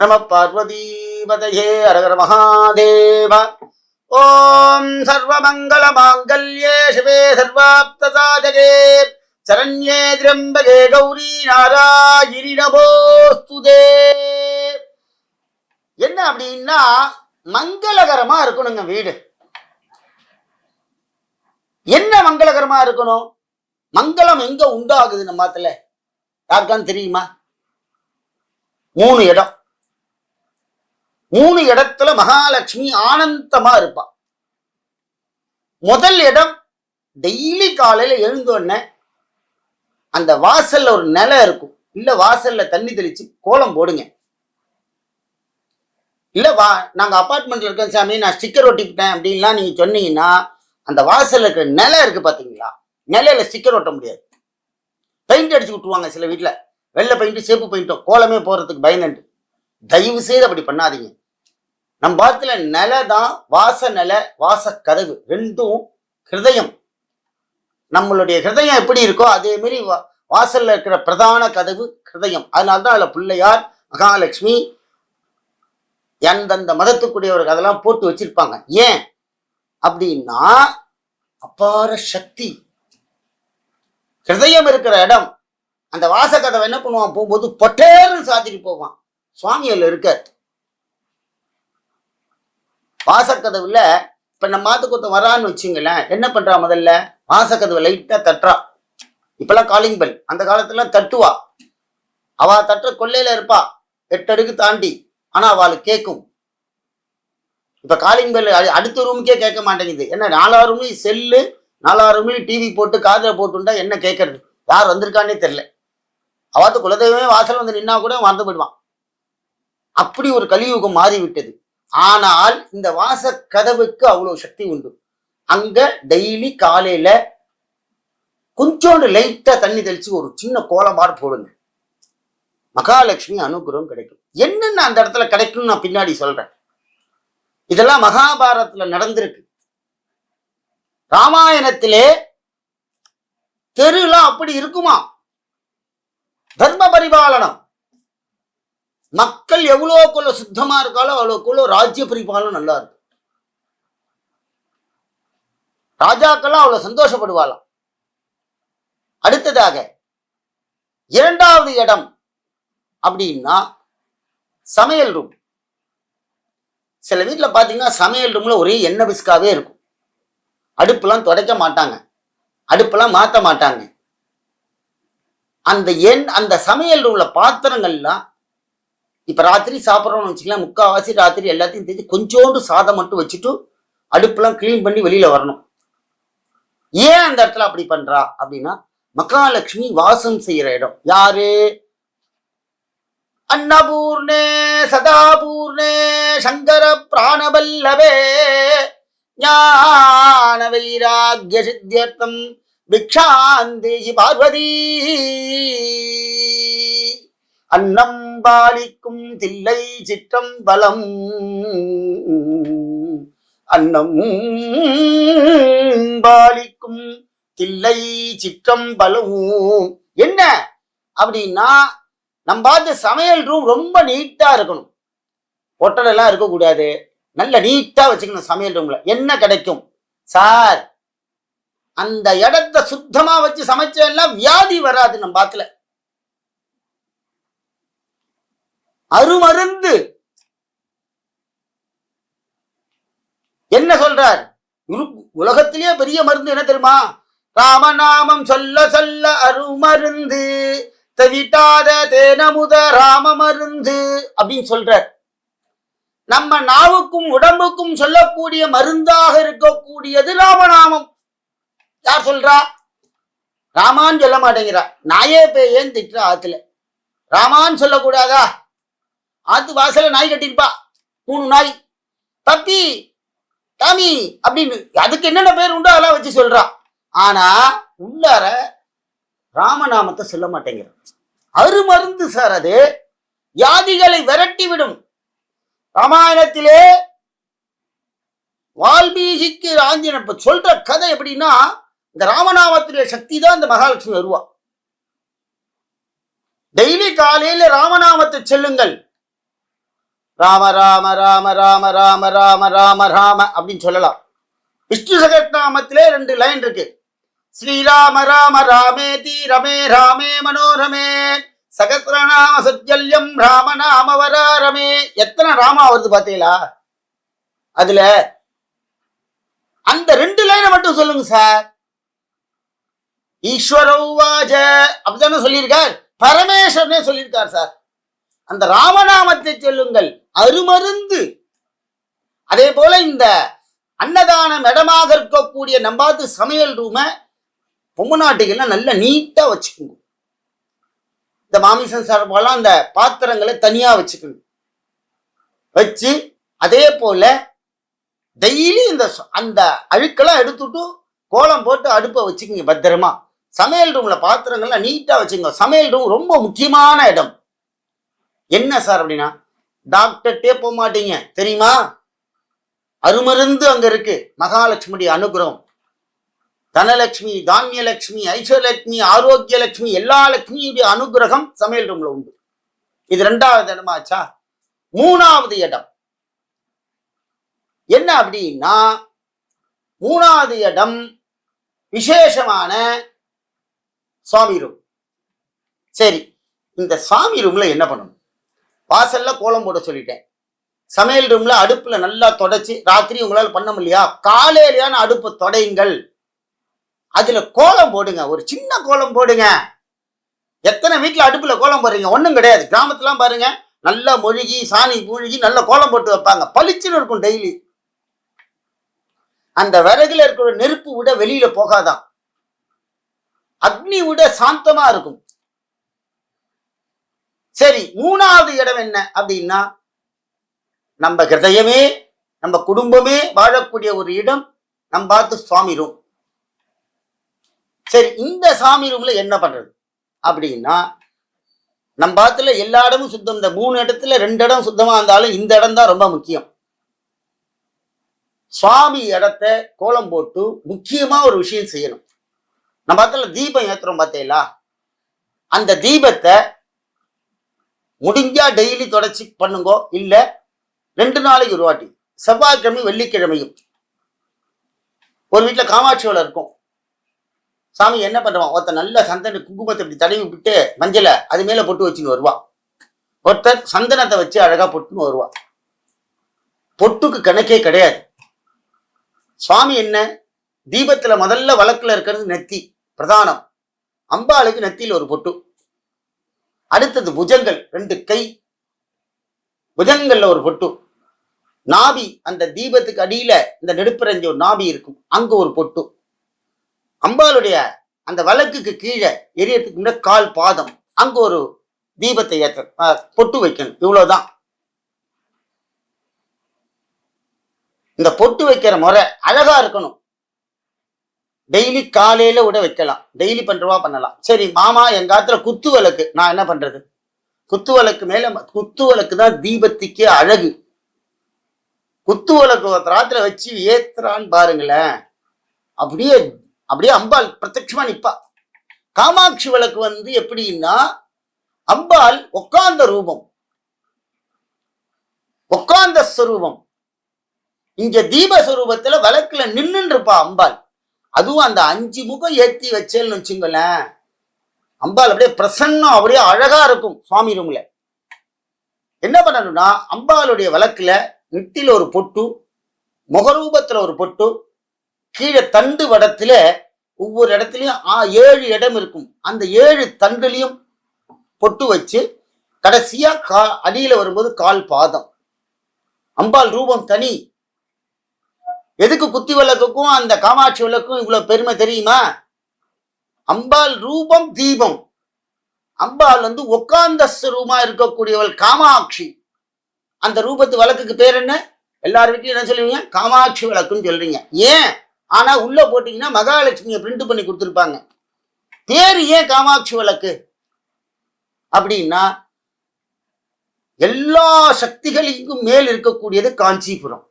நம பார்வதீபதையே அரகர மகாதேவ. ஓம் சர்வமங்கள மாங்கல்யே சிவே சர்வாப்தசாதகே. சரண்யே திரம்பகே கௌரி நாராயிரி நமோஸ்துதே. என்ன அப்படின்னா மங்களகரமா இருக்கணுங்க வீடு. என்ன மங்களகரமா இருக்கணும்? மங்களம் எங்க உண்டாகுது நம்ம யாருக்கான்னு தெரியுமா? மூணு இடம். மூணு இடத்துல மகாலட்சுமி ஆனந்தமா இருப்பா. முதல் இடம் டெய்லி காலையில எழுந்தோடனே அந்த வாசல்ல ஒரு நிலை இருக்கும். இல்ல வாசல்ல தண்ணி தெளிச்சு கோலம் போடுங்க. இல்ல வா நாங்க அபார்ட்மெண்ட்ல இருக்கோம் சாமி நான் ஸ்டிக்கர் ஒட்டிக்கிட்டேன் அப்படின்லாம் நீங்க சொன்னீங்கன்னா அந்த வாசல்ல இருக்கிற நிலை இருக்கு பாத்தீங்களா? நிலையில ஸ்டிக்கர் ஒட்ட முடியாது. பெயிண்ட் அடிச்சு விட்டுருவாங்க சில வீட்டுல வெள்ளை பெயிண்ட் சேப்பு பெயிண்ட்டும் கோலமே போறதுக்கு பயந்துட்டு தயவு செய்து அப்படி பண்ணாதீங்க. நம்ம பாத்துல நிலை தான் வாச நிலை வாச கதவு ரெண்டும் ஹிருதயம். நம்மளுடைய ஹிருதயம் எப்படி இருக்கோ அதே மாதிரி வா- வாசல்ல இருக்கிற பிரதான கதவு ஹிருதயம். அதனால்தான் அதுல பிள்ளையார் மகாலட்சுமி எந்தெந்த மதத்துக்குடையவர்கள் அதெல்லாம் போட்டு வச்சிருப்பாங்க. ஏன்? அப்படின்னா அபார சக்தி. ஹிருதயம் இருக்கிற இடம் அந்த வாசக்கதவை என்ன பண்ணுவான்? போகும்போது பொட்டேர்னு சாத்திட்டு போவான். சுவாமி அதுல இருக்கார் வாசக்கதவுல இப்ப நம்ம மாத்துக்கூத்தம் வரான்னு வச்சுங்களேன் என்ன பண்றா முதல்ல? வாசக்கதவை லைட்டா தட்டுறா. இப்பெல்லாம் காலிங் பெல் அந்த காலத்துல தட்டுவா. அவ தட்டுற கொள்ளையில இருப்பா. எட்டு அடுக்கு தாண்டி. ஆனா அவளுக்கு கேட்கும் இப்ப காலிங் பெல் அடுத்த ரூமுக்கே கேட்க மாட்டேங்குது. என்ன நாலாறு ரூம்லயும் செல்லு நாலாறு ரூம்லயும் டிவி போட்டு காதில் போட்டுண்டா என்ன கேட்கறது? யார் வந்திருக்கானே தெரியல. அவாத்து குலதெய்வமே வாசல் வந்து நின்னா கூட மறந்து போயிடுவான் அப்படி ஒரு கலியுகம் மாறிவிட்டது. ஆனால் இந்த வாச கதவுக்கு அவ்வளவு சக்தி உண்டு. அங்க டெய்லி காலையில கொஞ்சோண்டு லைட்டா தண்ணி தெளிச்சு ஒரு சின்ன கோலமாடு போடுங்க. மகாலட்சுமி அனுகிரகம் கிடைக்கும். என்னென்ன அந்த இடத்துல கிடைக்கும்னு நான் பின்னாடி சொல்றேன். இதெல்லாம் மகாபாரதத்துல நடந்திருக்கு. ராமாயணத்திலே தெருலாம் அப்படி இருக்குமா? தர்ம பரிபாலனம். மக்கள் எவ்வளோக்குள்ள சுத்தமா இருக்காலோ அவ்வளோக்குள்ள ராஜ்ய பரிபாலனம் நல்லா இருக்கும் ராஜாக்கெல்லாம் அவ்வளவு சந்தோஷப்படுவாளாம். அடுத்ததாக இரண்டாவது இடம் அப்படின்னா சமையல் ரூம் சில வீட்டில் பார்த்தீங்கன்னா சமையல் ரூமில் ஒரே எண்ணெய் பிஸ்காவே இருக்கும். அடுப்பெல்லாம் துடைக்க மாட்டாங்க. அடுப்பெல்லாம் மாற்ற மாட்டாங்க. அந்த எண் அந்த சமையல் ரூமில் பாத்திரங்கள்லாம் இப்ப ராத்திரி சாப்பிட்றோம்னு வச்சுக்கலாம் முக்கால்வாசி ராத்திரி எல்லாத்தையும் தேய்ச்சி கொஞ்சோண்டு சாதம் மட்டும் வச்சுட்டு அடுப்பெல்லாம் க்ளீன் பண்ணி வெளியில வரணும். ஏன் அந்த இடத்துல அப்படி பண்றா? அப்படின்னா மகாலட்சுமி வாசம் செய்யற இடம். யாரு? அன்னபூர்ணே சதாபூர்ணே சங்கர பிராணவல்லவே ஞான வைராகிய சித்தியர்த்தம் பிக்ஷாந்தேஜி பார்வதி. அன்னம் அன்பாலிக்கும் தில்லை சிற்றம் பலம் அன்னம் பாலிக்கும் தில்லை சிற்றம் பலம் என்ன? அப்படின்னா நம்ம பார்த்து சமையல் ரூம் ரொம்ப நீட்டா இருக்கணும். ஒட்டல் எல்லாம் இருக்கக்கூடாது நல்ல நீட்டா வச்சுக்கணும் சமையல் ரூம்ல என்ன கிடைக்கும்? சார் அந்த இடத்த சுத்தமா வச்சு சமைச்சா வியாதி வராது நம்ம பாத்துல. அருமருந்து. என்ன சொல்றார்? உலகத்திலேயே பெரிய மருந்து என்ன தெரியுமா? ராமநாமம் சொல்ல சொல்ல அருமருந்து. தவிட்டாத தேனமுத ராம மருந்து அப்படின்னு சொல்றார். நம்ம நாவுக்கும் உடம்புக்கும் சொல்லக்கூடிய மருந்தாக இருக்கக்கூடியது ராமநாமம். யார் சொல்றா? ராமான்னு சொல்ல மாட்டேங்கிறா. நாயே பேயேன்னு திட்டுறா ஆத்துல. ராமான்னு சொல்லக்கூடாதா? ஆத்து வாசல்ல நாய் கட்டியிருப்பா. மூணு நாய். பப்பி டாமி அப்படின்னு. அதுக்கு என்னென்ன பேர் உண்டோ அதெல்லாம் வச்சு சொல்றா. ஆனா உள்ளார ராமநாமத்தை சொல்ல மாட்டேங்கிறான். அருமருந்து சார் அது. வியாதிகளை விரட்டி விடும் ராமாயணத்திலே வால்மீகிக்கு ஆஞ்சன இப்ப சொல்ற கதை எப்படின்னா இந்த ராமநாமத்துடைய சக்தி தான் இந்த மகாலட்சுமி வருவா. டெய்லி காலையில ராமநாமத்தை செல்லுங்கள். ராம ராம ராம ராம ராம ராம ராம ராம அப்படின்னு சொல்லலாம். விஷ்ணு சகஸ்நாமத்திலே ரெண்டு லைன் இருக்கு. ஸ்ரீராம ராம ராமே தீ ரமே ராமே மனோரமே. சகசிரநாம சத்யல்யம் ராம நாம வராரமே. எத்தனை ராமா வருது பாத்தீங்களா அதுல அந்த ரெண்டு லைனை மட்டும் சொல்லுங்க சார். ஈஸ்வரவாஜ அப்படித்தானே சொல்லியிருக்கார். பரமேஸ்வரனே சொல்லியிருக்கார் சார். அந்த ராமநாமத்தை சொல்லுங்கள். அருமருந்து. அதே போல இந்த அன்னதானம் இடமாக இருக்கக்கூடிய நம்பாத்து சமையல் ரூமை பொம்மநாட்டிகள்லாம் நல்லா நீட்டா வச்சுக்கோங்க. இந்த மாமிசம் சார்பெல்லாம் அந்த பாத்திரங்களை தனியா வச்சுக்கணும். வச்சு அதே போல டெய்லி இந்த அந்த அழுக்கெல்லாம் எடுத்துட்டு கோலம் போட்டு அடுப்பை வச்சுக்கோங்க பத்திரமா. சமையல் ரூம்ல பாத்திரங்கள்லாம் நீட்டா வச்சுக்கோங்க. சமையல் ரூம் ரொம்ப முக்கியமான இடம். என்ன சார் அப்படின்னா டாக்டர்கிட்டே போக மாட்டீங்க தெரியுமா? அருமருந்து அங்க இருக்கு. மகாலட்சுமியுடைய அனுகிரகம். தனலட்சுமி தானியலட்சுமி ஐஸ்வர்யலட்சுமி ஆரோக்கியலட்சுமி எல்லா லட்சுமியுடைய அனுகிரகம் சமையல் ரூம்ல உண்டு. இது ரெண்டாவது இடமாச்சா மூணாவது இடம். என்ன அப்படின்னா மூணாவது இடம் விசேஷமான சுவாமி ரூம் சரி இந்த சாமி ரூம்ல என்ன பண்ணணும்? வாசல்ல கோலம் போட சொல்லிட்டேன். சமையல் ரூம்ல அடுப்புல நல்லா தொடச்சி ராத்திரி உங்களால பண்ண முடியலையா? காலையிலையான அடுப்பு தொடையுங்கள். அதுல கோலம் போடுங்க ஒரு சின்ன கோலம் போடுங்க. எத்தனை வீட்டுல அடுப்புல கோலம் போடுறீங்க? ஒண்ணும் கிடையாது. கிராமத்துலாம் பாருங்க நல்லா மொழுகி சாணி மூழ்கி நல்ல கோலம் போட்டு வைப்பாங்க. பளிச்சுன்னு இருக்கும் டெய்லி. அந்த விறகுல இருக்கிற நெருப்பு விட வெளியில போகாதான். அக்னி விட சாந்தமா இருக்கும். சரி மூணாவது இடம் என்ன அப்படின்னா நம்ம ஹிருதயமே நம்ம குடும்பமே வாழக்கூடிய ஒரு இடம் நம்ம பார்த்து சுவாமி ரூம். சரி இந்த சாமி ரூம்ல என்ன பண்றது? அப்படின்னா நம்ம பாத்துல எல்லா இடமும் சுத்தம் இந்த மூணு இடத்துல ரெண்டு இடம் சுத்தமா இருந்தாலும் இந்த இடம் தான் ரொம்ப முக்கியம். சுவாமி இடத்த கோலம் போட்டு முக்கியமா ஒரு விஷயம் செய்யணும். நம்ம பாத்துல தீபம் ஏத்துறோம் பார்த்தீங்களா அந்த தீபத்தை முடிஞ்சா டெய்லி தொடச்சி பண்ணுங்கோ? இல்ல ரெண்டு நாளைக்கு ஒரு வாட்டி. செவ்வாய்க்கிழமை வெள்ளிக்கிழமையும். ஒரு வீட்டுல காமாட்சி வேலை இருக்கும். சாமி என்ன பண்ணுவான் ஒருத்தன் நல்ல சந்தன குங்குமத்தை இப்படி தடவி விட்டு மஞ்சளை அது மேல பொட்டு வச்சுன்னு வருவான் ஒருத்தர் சந்தனத்தை வச்சு அழகா பொட்டுன்னு வருவான் பொட்டுக்கு கணக்கே கிடையாது. சுவாமி என்ன? தீபத்துல முதல்ல வழக்குல இருக்கிறது நெத்தி. பிரதானம். அம்பாளுக்கு நெத்தியில ஒரு பொட்டு. அடுத்தது புஜங்கள் ரெண்டு கை. புஜங்கள்ல ஒரு பொட்டு. நாபி அந்த தீபத்துக்கு அடியில இந்த நெடுப்பரஞ்ச ஒரு நாபி இருக்கும். அங்க ஒரு பொட்டு. அம்பாளுடைய அந்த வழக்குக்கு கீழே எரியறதுக்கு முன்னாடி கால் பாதம். அங்க ஒரு தீபத்தை ஏற்ற பொட்டு வைக்கணும். இவ்வளவுதான். இந்த பொட்டு வைக்கிற முறை அழகா இருக்கணும். டெய்லி காலையில விட வைக்கலாம். டெய்லி பண்றவா பண்ணலாம். சரி மாமா எங்க ஆத்துல குத்து விளக்கு. நான் என்ன பண்றது? குத்து விளக்கு மேல குத்து விளக்கு தான் தீபத்துக்கே அழகு. குத்து விளக்கு ராத்திர வச்சு ஏத்துறான்னு பாருங்களேன். அப்படியே அப்படியே அம்பாள் பிரத்யட்சமா நிப்பா. காமாட்சி விளக்கு வந்து எப்படின்னா அம்பாள் உட்கார்ந்த ரூபம். உட்கார்ந்த ஸ்வரூபம். இங்க தீபஸ்வரூபத்துல விளக்குல நின்றுருப்பா அம்பாள். அதுவும் அந்த அஞ்சு முகம் ஏற்றி வச்சேன்னு வச்சுங்களேன். அம்பாள் அப்படியே பிரசன்னம் அப்படியே அழகா இருக்கும் சுவாமி ரூம்ல என்ன பண்ணணும்னா அம்பாளுடைய வழக்குல நெத்தில ஒரு பொட்டு முகரூபத்துல ஒரு பொட்டு கீழே தண்டு வடத்துல ஒவ்வொரு இடத்துலையும் ஆ, ஏழு இடம் இருக்கும். அந்த ஏழு தண்டுலையும் பொட்டு வச்சு கடைசியா கா அடியில வரும்போது கால் பாதம். அம்பாள் ரூபம் தனி. எதுக்கு குத்தி விளக்குக்கும் அந்த காமாட்சி விளக்கும் இவ்வளவு பெருமை தெரியுமா? அம்பாள் ரூபம் தீபம். அம்பாள் வந்து உக்காந்த ரூபமா இருக்கக்கூடியவள் காமாட்சி. அந்த ரூபத்து விளக்குக்கு பேர் என்ன? எல்லார் என்ன சொல்லுவீங்க? காமாட்சி விளக்குன்னு சொல்றீங்க. ஏன்? ஆனா உள்ள போட்டீங்கன்னா மகாலட்சுமியை பிரிண்ட் பண்ணி கொடுத்துருப்பாங்க. பேர் ஏன் காமாட்சி விளக்கு? அப்படின்னா எல்லா சக்திகளுக்கும் மேல் இருக்கக்கூடியது காஞ்சிபுரம்.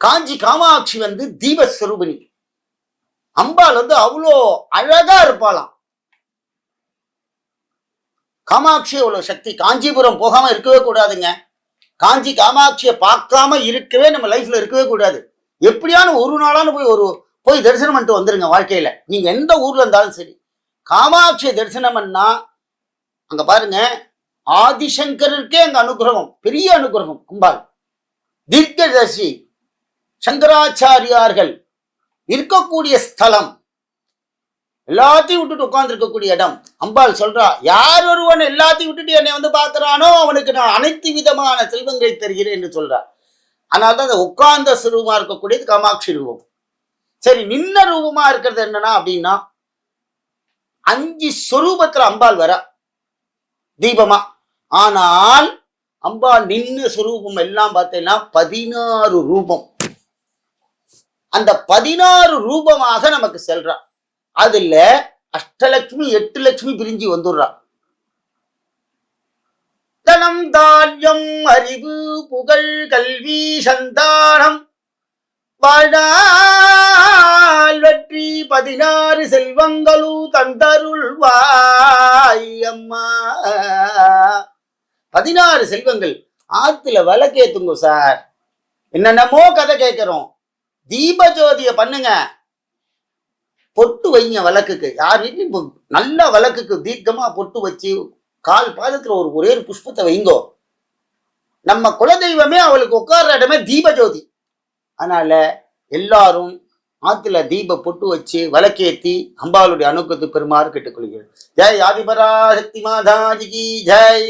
காஞ்சி காமாட்சி வந்து தீபஸ்வரூபிணி அம்பாள் வந்து அவ்வளோ அழகா இருப்பாளாம். காமாட்சி அவ்வளோ சக்தி. காஞ்சிபுரம் போகாம இருக்கவே கூடாதுங்க. காஞ்சி காமாட்சியை பார்க்காம இருக்கவே நம்ம லைஃப்ல இருக்கவே கூடாது. எப்படியான ஒரு நாளான போய் ஒரு போய் தரிசனம் பண்ணிட்டு வந்துருங்க வாழ்க்கையில. நீங்க எந்த ஊர்ல இருந்தாலும் சரி. காமாட்சியை தரிசனம் பண்ணா அங்க பாருங்க ஆதிசங்கருக்கே அங்க அனுகிரகம் பெரிய அனுகிரகம் கும்பால் தீர்க்கதர்சி சங்கராச்சாரியார்கள் இருக்கக்கூடிய ஸ்தலம். எல்லாத்தையும் விட்டுட்டு உட்கார்ந்து இருக்கக்கூடிய இடம். அம்பாள் சொல்றா யார் ஒருவன் எல்லாத்தையும் விட்டுட்டு என்னை வந்து பார்க்கிறானோ அவனுக்கு நான் அனைத்து விதமான செல்வங்களை தருகிறேன் என்று சொல்றா. ஆனால் தான் அந்த உட்கார்ந்த சுரூபமா இருக்கக்கூடியது காமாட்சி ரூபம். சரி நின்ன ரூபமா இருக்கிறது என்னன்னா அப்படின்னா அஞ்சு சுரூபத்துல அம்பாள் வர. தீபமா. ஆனால் அம்பாள் நின்று சுரூபம் எல்லாம் பார்த்தீங்கன்னா பதினாறு ரூபம். அந்த பதினாறு ரூபமாக நமக்கு செல்றா. அதுல அஷ்டலட்சுமி எட்டு லட்சுமி பிரிஞ்சு வந்துடுறா. தனம் தானியம் அறிவு புகழ் கல்வி சந்தானம். வாழ்நாள் வெற்றி பதினாறு செல்வங்களு தந்தருள்வாய் அம்மா. பதினாறு செல்வங்கள். ஆத்துல விளக்கேத்துங்க சார். என்னென்னமோ கதை கேட்கிறோம். தீபஜோதியை பண்ணுங்க. பொட்டு வைங்க வழக்குக்கு. யார் வீட்லையும் நல்ல வழக்குக்கு தீர்க்கமா பொட்டு வச்சு கால் பாதத்துல ஒரு ஒரே ஒரு புஷ்பத்தை வைங்கோ. நம்ம குலதெய்வமே அவளுக்கு உட்கார்ற இடமே தீப ஜோதி அதனால எல்லாரும் ஆத்துல தீப பொட்டு வச்சு வழக்கேத்தி அம்பாளுடைய அணுக்கத்து பெருமாறு கேட்டுக்கொள்கிறேன். ஜெய் ஆதிபரா சக்தி மாதாஜிக்கு ஜெய்.